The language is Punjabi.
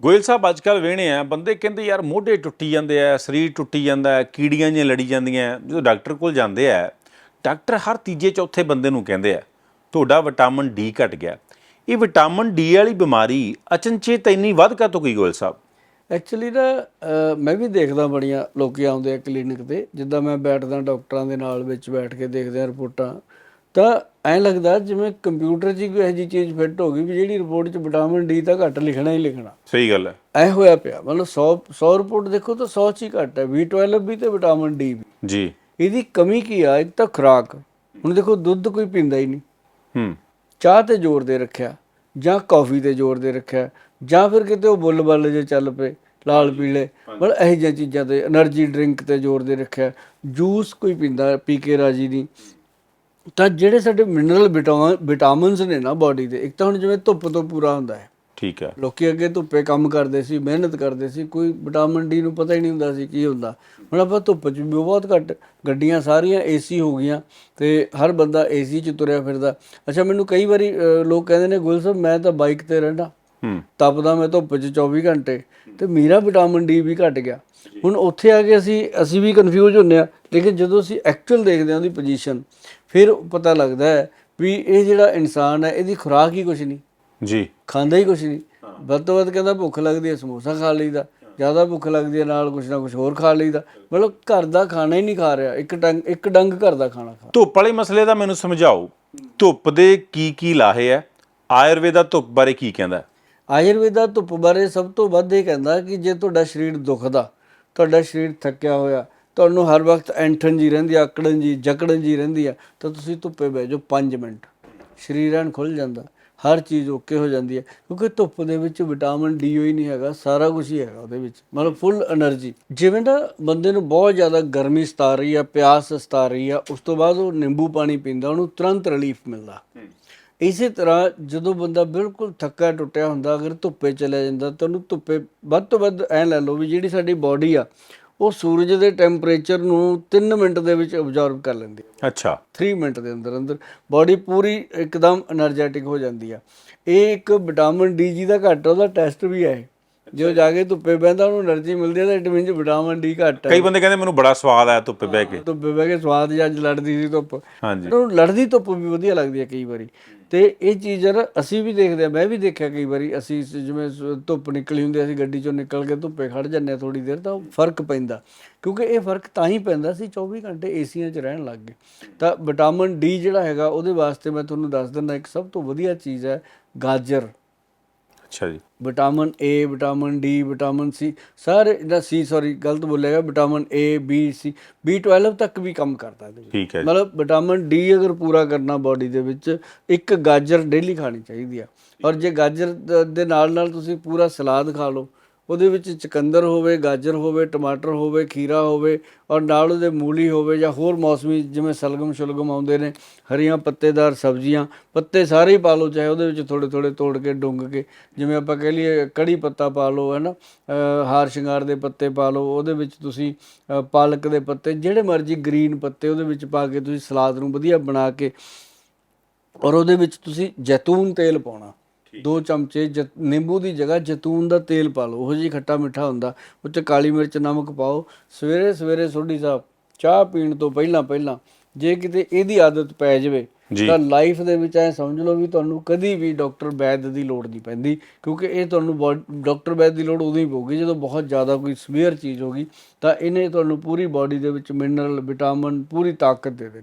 ਗੋਇਲ ਸਾਹਿਬ ਅੱਜ ਕੱਲ ਵੇਹਣੇ ਆ, ਬੰਦੇ ਕਹਿੰਦੇ ਯਾਰ ਮੋਢੇ ਟੁੱਟੀ ਜਾਂਦੇ ਆ, ਸਰੀਰ ਟੁੱਟੀ ਜਾਂਦਾ ਹੈ, ਕੀੜੀਆਂ ਜਿਹੀਆਂ ਲੜੀ ਜਾਂਦੀਆਂ ਜਦੋਂ ਡਾਕਟਰ ਕੋਲ ਜਾਂਦੇ ਆ, ਡਾਕਟਰ ਹਰ ਤੀਜੇ ਚੌਥੇ ਬੰਦੇ ਨੂੰ ਕਹਿੰਦੇ ਆ, ਤੁਹਾਡਾ ਵਿਟਾਮਿਨ ਡੀ ਘਟ ਗਿਆ। ਇਹ ਵਿਟਾਮਿਨ ਡੀ ਵਾਲੀ ਬਿਮਾਰੀ ਅਚਨਚੇਤ ਇੰਨੀ ਵੱਧ ਕਾ ਤੋਂ ਗਈ ਗੋਇਲ ਸਾਹਿਬ? ਐਕਚੁਅਲੀ ਨਾ ਮੈਂ ਵੀ ਦੇਖਦਾ ਬੜੀਆਂ ਲੋਕੀ ਆਉਂਦੇ ਆ ਕਲੀਨਿਕ ਤੇ, ਜਿੱਦਾਂ ਮੈਂ ਬੈਠਦਾ ਡਾਕਟਰਾਂ ਦੇ ਨਾਲ ਵਿੱਚ ਬੈਠ ਕੇ ਦੇਖਦੇ ਆ ਰਿਪੋਰਟਾਂ। ਤਾਂ ਐਂ ਲੱਗਦਾ ਜਿਵੇਂ ਕੰਪਿਊਟਰ 'ਚ ਹੀ ਕੋਈ ਇਹੋ ਜਿਹੀ ਚੀਜ਼ ਫਿੱਟ ਹੋ ਗਈ ਵੀ ਜਿਹੜੀ ਰਿਪੋਰਟ 'ਚ ਵਿਟਾਮਿਨ ਡੀ ਤਾਂ ਘੱਟ ਲਿਖਣਾ ਹੀ ਲਿਖਣਾ। ਸਹੀ ਗੱਲ ਹੈ। ਐ ਹੋਇਆ ਪਿਆ ਮਤਲਬ 100 100 ਰਿਪੋਰਟ ਦੇਖੋ ਤਾਂ 100 ਚ ਹੀ ਘੱਟ ਹੈ B12 ਵੀ ਤੇ ਵਿਟਾਮਿਨ ਡੀ ਵੀ। ਜੀ। ਇਹਦੀ ਕਮੀ ਕੀ ਆ ਇੱਕ ਤਾਂ ਖੁਰਾਕ। ਹੁਣ ਦੇਖੋ ਦੁੱਧ ਕੋਈ ਪੀਂਦਾ ਹੀ ਨਹੀਂ। ਹੂੰ। ਚਾਹ ਤੇ ਜ਼ੋਰ ਦੇ ਰੱਖਿਆ ਜਾਂ ਕਾਫੀ ਤੇ ਜ਼ੋਰ ਦੇ ਰੱਖਿਆ ਜਾਂ ਫਿਰ ਕਿਤੇ ਉਹ ਬੁੱਲ ਬੱਲ ਜੇ ਚੱਲ ਪਏ ਲਾਲ ਪੀਲੇ ਮਤਲਬ ਇਹ ਜਿਹੀਆਂ ਚੀਜ਼ਾਂ ਤੇ એનર્ਜੀ ਡਰਿੰਕ ਤੇ ਜ਼ੋਰ ਦੇ ਰੱਖਿਆ ਜੂਸ ਕੋਈ ਪੀਂਦਾ ਪੀ ਕੇ ਰਾਜੀ ਨਹੀਂ। ਤਾਂ ਜਿਹੜੇ ਸਾਡੇ ਮਿਨਰਲ ਵਿਟਾਮਿਨਸ ਨੇ ਨਾ ਬਾਡੀ ਦੇ ਇੱਕ ਤਾਂ ਹੁਣ ਜਿਵੇਂ ਧੁੱਪ ਤੋਂ ਪੂਰਾ ਹੁੰਦਾ ਹੈ। ਠੀਕ ਹੈ। ਲੋਕੀ ਅੱਗੇ ਧੁੱਪੇ ਕੰਮ ਕਰਦੇ ਸੀ ਮਿਹਨਤ ਕਰਦੇ ਸੀ ਕੋਈ ਵਿਟਾਮਿਨ ਡੀ ਨੂੰ ਪਤਾ ਹੀ ਨਹੀਂ ਹੁੰਦਾ ਸੀ ਕੀ ਹੁੰਦਾ। ਹੁਣ ਆਪਾਂ ਧੁੱਪ 'ਚ ਵੀ ਬਹੁਤ ਘੱਟ ਗੱਡੀਆਂ ਸਾਰੀਆਂ ਏਸੀ ਹੋ ਗਈਆਂ ਤੇ ਹਰ ਬੰਦਾ ਏਸੀ 'ਚ ਤੁਰਿਆ ਫਿਰਦਾ। ਅੱਛਾ ਮੈਨੂੰ ਕਈ ਵਾਰੀ ਲੋਕ ਕਹਿੰਦੇ ਨੇ ਗੁਲ ਸਾਹਿਬ ਮੈਂ ਤਾਂ ਬਾਈਕ ਤੇ ਰਹਿਣਾ ਤਪਦਾ ਮੈਂ ਧੁੱਪ 'ਚ 24 ਘੰਟੇ ਤੇ ਮੇਰਾ ਵਿਟਾਮਿਨ ਡੀ ਵੀ ਘਟ ਗਿਆ। ਹੁਣ ਉੱਥੇ ਆ ਕੇ ਅਸੀਂ ਅਸੀਂ ਵੀ ਕਨਫਿਊਜ਼ ਹੁੰਨੇ ਆ ਲੇਕਿਨ ਜਦੋਂ ਅਸੀਂ ਐਕਚੁਅਲ ਦੇਖਦੇ ਹਾਂ ਉਹਦੀ ਪੋਜੀਸ਼ਨ ਫਿਰ ਪਤਾ ਲੱਗਦਾ ਹੈ ਵੀ ਇਹ ਜਿਹੜਾ ਇਨਸਾਨ ਹੈ ਇਹਦੀ ਖੁਰਾਕ ਹੀ ਕੁਝ ਨਹੀਂ। ਜੀ। ਖਾਂਦਾ ਹੀ ਕੁਛ ਨਹੀਂ। ਵੱਧ ਤੋਂ ਵੱਧ ਕਹਿੰਦਾ ਭੁੱਖ ਲੱਗਦੀ ਹੈ ਸਮੋਸਾ ਖਾ ਲਈਦਾ। ਜ਼ਿਆਦਾ ਭੁੱਖ ਲੱਗਦੀ ਹੈ ਨਾਲ ਕੁਛ ਨਾ ਕੁਛ ਹੋਰ ਖਾ ਲਈਦਾ। ਮਤਲਬ ਘਰ ਦਾ ਖਾਣਾ ਹੀ ਨਹੀਂ ਖਾ ਰਿਹਾ ਇੱਕ ਡੰਗ ਇੱਕ ਡੰਗ ਘਰ ਦਾ ਖਾਣਾ ਖਾ ਧੁੱਪ ਵਾਲੇ ਮਸਲੇ ਦਾ ਮੈਨੂੰ ਸਮਝਾਓ। ਧੁੱਪ ਦੇ ਕੀ ਕੀ ਲਾਹੇ ਹੈ? ਆਯੁਰਵੇਦਾ ਧੁੱਪ ਬਾਰੇ ਕੀ ਕਹਿੰਦਾ? ਆਯੁਰਵੇਦਾ ਧੁੱਪ ਬਾਰੇ ਸਭ ਤੋਂ ਵੱਧ ਇਹ ਕਹਿੰਦਾ ਕਿ ਜੇ ਤੁਹਾਡਾ ਸਰੀਰ ਦੁਖਦਾ, ਤੁਹਾਡਾ ਸਰੀਰ ਥੱਕਿਆ ਹੋਇਆ, ਤੁਹਾਨੂੰ ਹਰ ਵਕਤ ਐਂਠਣ ਜੀ ਰਹਿੰਦੀ ਆ ਅਕੜਨ ਜੀ, ਜਕੜਨ ਜੀ ਰਹਿੰਦੀ ਆ, ਤਾਂ ਤੁਸੀਂ ਧੁੱਪੇ ਬਹਿ ਜਾਓ 5 ਮਿੰਟ। ਸਰੀਰ ਐਨ ਖੁੱਲ ਜਾਂਦਾ, ਹਰ ਚੀਜ਼ ਓਕੇ ਹੋ ਜਾਂਦੀ ਹੈ ਕਿਉਂਕਿ ਧੁੱਪ ਦੇ ਵਿੱਚ ਵਿਟਾਮਿਨ ਡੀ ਹੋਈ ਨਹੀਂ ਹੈਗਾ, ਸਾਰਾ ਕੁਝ ਹੀ ਹੈਗਾ ਉਹਦੇ ਵਿੱਚ, ਮਤਲਬ ਫੁੱਲ એનર્ਜੀ ਜਿਵੇਂ ਦਾ ਬੰਦੇ ਨੂੰ ਬਹੁਤ ਜ਼ਿਆਦਾ ਗਰਮੀ ਸਤਾ ਰਹੀ ਆ, ਪਿਆਸ ਸਤਾ ਰਹੀ ਆ, ਉਸ ਤੋਂ ਬਾਅਦ ਉਹ ਨਿੰਬੂ ਪਾਣੀ ਪੀਂਦਾ, ਉਹਨੂੰ ਤੁਰੰਤ ਰਿਲੀਫ ਮਿਲਦਾ। ਇਸੇ ਤਰ੍ਹਾਂ ਜਦੋਂ ਬੰਦਾ ਬਿਲਕੁਲ ਥੱਕਾ ਟੁੱਟਿਆ ਹੁੰਦਾ ਅਗਰ ਧੁੱਪੇ ਚਲਿਆ ਜਾਂਦਾ ਤਾਂ ਉਹਨੂੰ ਧੁੱਪੇ ਵੱਧ ਤੋਂ ਵੱਧ ਐ ਲੈ ਲਓ ਵੀ ਜਿਹੜੀ ਸਾਡੀ ਬਾਡੀ ਆ ਉਹ ਸੂਰਜ ਦੇ ਟੈਂਪਰੇਚਰ ਨੂੰ 3 ਮਿੰਟ ਦੇ ਵਿੱਚ ਅਬਜ਼ਰਬ ਕਰ ਲੈਂਦੀ ਹੈ ਅੱਛਾ। 3 ਮਿੰਟ ਦੇ ਅੰਦਰ ਅੰਦਰ ਬਾਡੀ ਪੂਰੀ ਇੱਕਦਮ એનર્ਜੈਟਿਕ ਹੋ ਜਾਂਦੀ ਆ। ਇਹ ਇੱਕ ਵਿਟਾਮਿਨ ਡੀ ਜੀ ਦਾ ਘੱਟ ਉਹਦਾ ਟੈਸਟ ਵੀ ਹੈ ਜੋ ਜਾ ਕੇ ਧੁੱਪੇ ਬਹਿੰਦਾ ਉਹਨੂੰ એનર્ਜੀ ਮਿਲਦੀ ਹੈ ਤਾਂ ਵਿਟਾਮਿਨ ਚ ਵਿਟਾਮਿਨ ਡੀ ਘੱਟ ਹੈ ਕਈ ਬੰਦੇ ਕਹਿੰਦੇ ਮੈਨੂੰ ਬੜਾ ਸਵਾਦ ਆਇਆ ਧੁੱਪੇ ਬਹਿ ਕੇ। ਧੁੱਪੇ ਬਹਿ ਕੇ ਸਵਾਦ ਜਾਂ ਅੱਜ ਲੜਦੀ ਸੀ ਧੁੱਪ। ਹਾਂਜੀ। ਉਹਨੂੰ ਲੜਦੀ ਧੁੱਪ ਵੀ ਵਧੀਆ ਲੱਗਦੀ ਹੈ ਕਈ ਵਾਰੀ। ਤੇ ਇਹ ਚੀਜ਼ ਯਾਰ ਅਸੀਂ ਵੀ ਦੇਖਦੇ ਆ, ਮੈਂ ਵੀ ਦੇਖਿਆ ਕਈ ਵਾਰੀ, ਅਸੀਂ ਜਿਵੇਂ ਧੁੱਪ ਨਿਕਲੀ ਹੁੰਦੀ ਅਸੀਂ ਗੱਡੀ ਚੋਂ ਨਿਕਲ ਕੇ ਧੁੱਪੇ ਖੜ ਜੰਨੇ ਥੋੜੀ ਦੇਰ, ਤਾਂ ਉਹ ਫ਼ਰਕ ਪੈਂਦਾ। ਕਿਉਂਕਿ ਇਹ ਫ਼ਰਕ ਤਾਂ ਹੀ ਪੈਂਦਾ ਸੀ 24 ਘੰਟੇ ਏਸੀਆਂ 'ਚ ਰਹਿਣ ਲੱਗ ਗਏ। ਤਾਂ ਵਿਟਾਮਿਨ ਡੀ ਜਿਹੜਾ ਹੈਗਾ, ਉਹਦੇ ਵਾਸਤੇ ਮੈਂ ਤੁਹਾਨੂੰ ਦੱਸ ਦਿੰਦਾ, ਇੱਕ ਸਭ ਤੋਂ ਵਧੀਆ ਚੀਜ਼ ਹੈ ਗਾਜਰ। ਅੱਛਾ ਜੀ। Vitamin A vitamin D vitamin C ਸਾਰੇ ਇਹਦਾ ਸੀ ਸੌਰੀ ਗਲਤ ਬੋਲਿਆਗਾ vitamin A B C B12 ਤੱਕ ਵੀ ਕੰਮ ਕਰਦਾ ਇਹਦੇ ਠੀਕ ਹੈ ਮਤਲਬ ਵਿਟਾਮਿਨ ਡੀ ਅਗਰ ਪੂਰਾ ਕਰਨਾ ਬਾਡੀ ਦੇ ਵਿੱਚ ਇੱਕ ਗਾਜਰ ਡੇਲੀ ਖਾਣੀ ਚਾਹੀਦੀ ਆ। ਔਰ ਜੇ ਗਾਜਰ ਦੇ ਨਾਲ ਨਾਲ ਤੁਸੀਂ ਪੂਰਾ ਸਲਾਦ ਖਾ ਲਓ ਉਹਦੇ ਵਿੱਚ ਚੁਕੰਦਰ ਹੋਵੇ, ਗਾਜਰ ਹੋਵੇ, ਟਮਾਟਰ ਹੋਵੇ, ਖੀਰਾ ਹੋਵੇ ਔਰ ਨਾਲ ਉਹਦੇ ਮੂਲੀ ਹੋਵੇ ਜਾਂ ਹੋਰ ਮੌਸਮੀ ਜਿਵੇਂ ਸਲਗਮ ਸ਼ੁਲਗਮ ਆਉਂਦੇ ਨੇ, ਹਰੀਆਂ ਪੱਤੇਦਾਰ ਸਬਜ਼ੀਆਂ, ਪੱਤੇ ਸਾਰੇ ਹੀ ਪਾ ਲਓ, ਚਾਹੇ ਉਹਦੇ ਵਿੱਚ ਥੋੜੇ ਥੋੜੇ ਤੋੜ ਕੇ, ਡੁੰਗ ਕੇ, ਜਿਵੇਂ ਆਪਾਂ ਕਹਿ ਲਈਏ ਕੜੀ ਪੱਤਾ ਪਾ ਲਓ ਹੈ ਨਾ ਹਾਰ ਸ਼ਿੰਗਾਰ ਦੇ ਪੱਤੇ ਪਾ ਲਓ, ਉਹਦੇ ਵਿੱਚ ਤੁਸੀਂ ਪਾਲਕ ਦੇ ਪੱਤੇ, ਜਿਹੜੇ ਮਰਜ਼ੀ ਗ੍ਰੀਨ ਪੱਤੇ ਉਹਦੇ ਵਿੱਚ ਪਾ ਕੇ ਤੁਸੀਂ ਸਲਾਦ ਨੂੰ ਵਧੀਆ ਬਣਾ ਕੇ ਔਰ ਉਹਦੇ ਵਿੱਚ ਤੁਸੀਂ ਜੈਤੂਨ ਤੇਲ ਪਾਉਣਾ। ਦੋ ਚਮਚੇ ਨਿੰਬੂ ਦੀ ਜਗ੍ਹਾ ਜੈਤੂਨ ਦਾ ਤੇਲ ਪਾ ਲਓ ਉਹ ਜੀ ਖੱਟਾ ਮਿੱਠਾ ਹੁੰਦਾ। ਚ ਕਾਲੀ ਮਿਰਚ ਨਮਕ ਪਾਓ। ਸਵੇਰੇ ਸਵੇਰੇ ਸੋਢੀ ਸਾਹਿਬ ਚਾਹ ਪੀਣ ਤੋਂ ਪਹਿਲਾਂ ਪਹਿਲਾਂ ਜੇ ਕਿਤੇ ਇਹਦੀ ਆਦਤ ਪੈ ਜਾਵੇ। ਤਾਂ ਲਾਈਫ ਦੇ ਵਿੱਚ ਐ ਸਮਝ ਲਓ ਵੀ ਤੁਹਾਨੂੰ ਕਦੀ ਵੀ ਡਾਕਟਰ ਵੈਦ ਦੀ ਲੋੜ ਨਹੀਂ ਪੈਂਦੀ ਕਿਉਂਕਿ ਇਹ ਤੁਹਾਨੂੰ ਡਾਕਟਰ ਵੈਦ ਦੀ ਲੋੜ ਉਦੋਂ ਹੀ ਪਊਗੀ ਜਦੋਂ ਬਹੁਤ ਜ਼ਿਆਦਾ ਕੋਈ ਸਵੀਅਰ ਚੀਜ਼ ਹੋਗੀ ਤਾਂ ਇਹਨੇ ਤੁਹਾਨੂੰ ਪੂਰੀ ਬਾਡੀ ਦੇ ਵਿੱਚ ਮਿਨਰਲ ਵਿਟਾਮਿਨ ਪੂਰੀ ਤਾਕਤ ਦੇ ਦੇਣੀ ਹੈ।